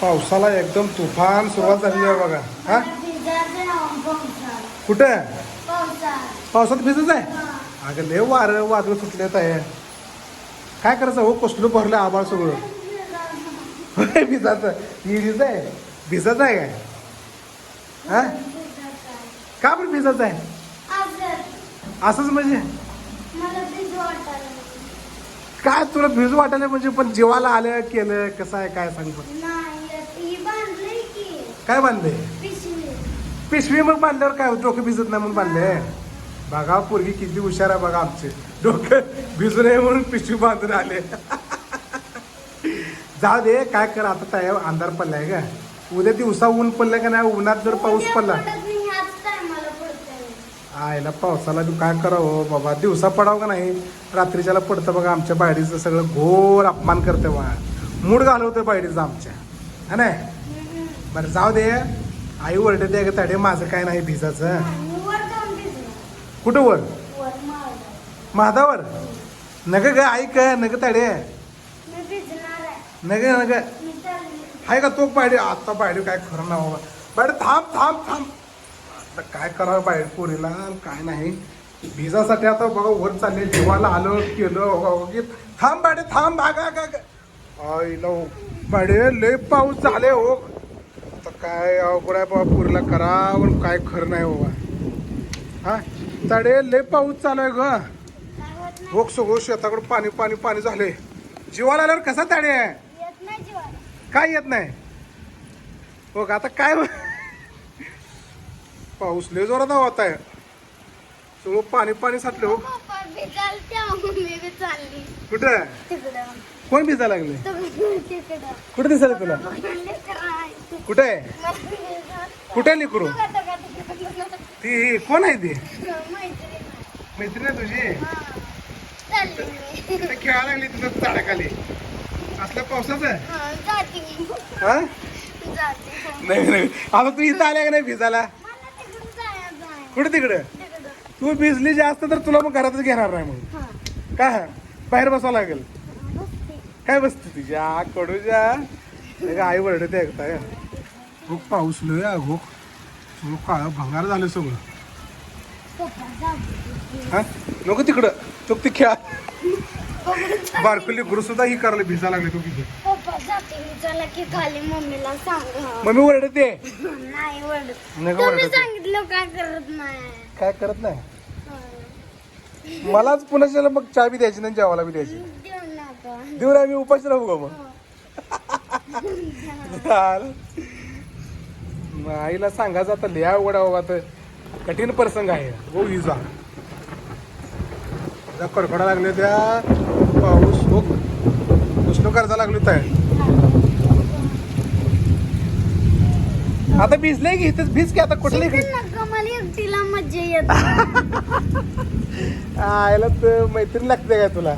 पावसाला एकदम तुफान सुरुवात झाली आहे बघा. हा? कुठं? पावसात भिजत आहे? अगं लय वारं वादळ सुटलेत आहे. काय करायचं? हो कसलं भरलं आबाळ सगळं? होय, भिजाचं भिजत आहे. भिजत आहे काय? हा? का बरं भिजत आहे? असंच म्हणजे? काय तुला भिज वाटायला म्हणजे? पण जीवाला आलं केलं कसं आहे काय सांग? बरं. काय बांधले? पिशवी. मग बांधल्यावर काय? डोकं भिजत नाही म्हणून बांधले. बघा पोरगी किती हुशार आहे बघा आमचे. डोकं भिजू नये म्हणून पिशवी बांधून आले. जाऊ दे काय कर आता काय अंधार पडलाय का उद्या दिवसा ऊन पडलं का नाही? उन्हात जर पाऊस पडला. आयला पावसाला बी काय करावं? बाबा दिवसा पडावं का नाही? रात्रीच्याला पडतं बघा आमच्या बायडीचं सगळं. घोर अपमान करते बघा. मूड घालवतं बायडीचं आमच्या. हा नाही? बरं जाऊ दे. आई ओरडते का तडे माझं काय नाही भिजाचं. कुठं वर? महादावर नग ग ऐक नग तडे. नग नग. हाय का तो पायडे आता पायडे काय खरं ना बाबा. पायडे थांब थांब थांब. आता काय करावं पायडे पोरीला? काय नाही. भिजासाठी आता बघा वर चालले. जीवाला आलं केलं वगैरे थांब पायडे थांब. आगा आगा आईला पायडे लय पाऊस झाले हो. आता काय अवघड आहे बाबा पोरीला करावं काय खरं नाही बाबा. हा? तडे लय पाऊस चालू आहे ग. हो सगळं शेताकडे पाणी पाणी पाणी झाले जीवाला आल्यावर कसा ताडे? आहे काय येत नाही? हो का आता काय? पाऊस लय जोरात होत आहे. सगळं पाणी पाणी साठलं हो. कुठं? कोण भिजा लागले कुठं दिसायला तुला? कुठे? आहे कुठे लिकरू? ती कोण आहे ती? मैत्रीण आहे तुझी? तिथे खेळायला लागली तिथं झाडाखाली. असल्या पावसाचं हा? नाही नाही. आता तू इथं आल्या का नाही भिजायला? कुठे तिकडं? तू भिजली जास्त तर तुला मग घरातच घेणार नाही मग. काय बाहेर बसावं लागेल. काय बसते तुझ्या? कडूच्या? नाही आई वरडते ऐकताय खूप पाऊस लय हो सगळं काळं भंगार झालं सगळं. हा? नको तिकडं. तो ती खेळा. बारकुली गुरु सुद्धा ही करायला भिजा लागले तो किती पप्पा जाते मी चला की खाली मम्मीला सांग मम्मी वरडते नाही ओरडत. नका तुम्ही वरडते सांगितलं काय करत नाही? काय करत नाही? मलाच पुन्हा मग चहा बी द्यायची नाही जेवायला बी द्यायची देऊ नका ना मी उपाशी राहू का मग? चाल. मग आईला सांगायचं आता लिहा उघडा बाबा तर कठीण प्रसंग आहे हो विजा त्या कडकडा लागले त्या पाऊस हो उष्ण कर्जा लागले तर आता भिजले की इथेच भिज की आता कुठले येत आयला तर मैत्रीण लागते काय तुला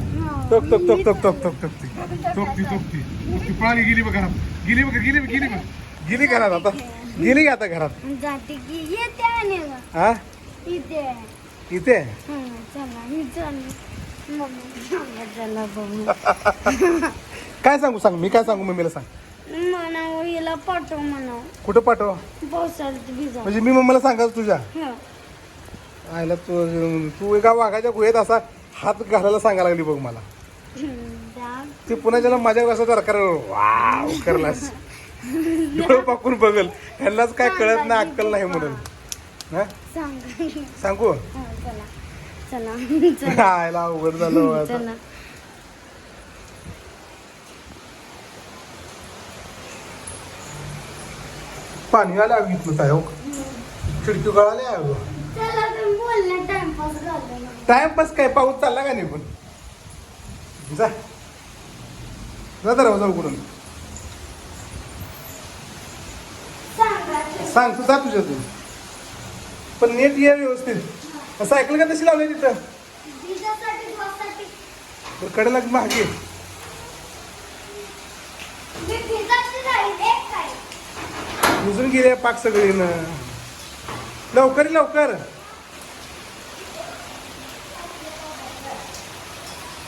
टोक टोक टोक टोक टोक टोक टोक टोकती टोकती टोकती पळाली गेली बघ गेली बघ गेली गेली बघ गेली घरात आता गेली का आता घरात? जाते की येते आणि मग. हा? इथे. इथे? हं, चला मी चालली मम्मी. सांगा चला बघू. काय सांगू सांग मी काय सांगू मम्मीला सांग. म्हणावं हिला पाठव म्हणावं. कुठं पाठव? पावसाळ्यात भिजा म्हणजे मी मम्मीला सांगायचं तुझ्या? हं. आयला तू तू एका वाघाच्या गुहेत असा हात घालायला सांगायला लागली बघ मला. जा. ती पुन्हा ज्याला माझ्या कसं दरकार वाव करलास. डोळं पाकून बघल. ह्यांनाच काय कळत नाही अक्कल नाही म्हणून. हा? सांगा. सांगू? हं, चला. आयला अवघड झालं पाणी आलं आहे इथलं काय खिडकी गळाले टाइमपास काय? पाऊस चालला का निघून जा. जा तर जाऊ कुठून सांगा तू जा तुझ्या तू. पण नेट ये व्यवस्थित. सायकल का तशी लावली तिथं? तर कडेला मागे. भिजून गेले पाक सगळी लवकर लवकर.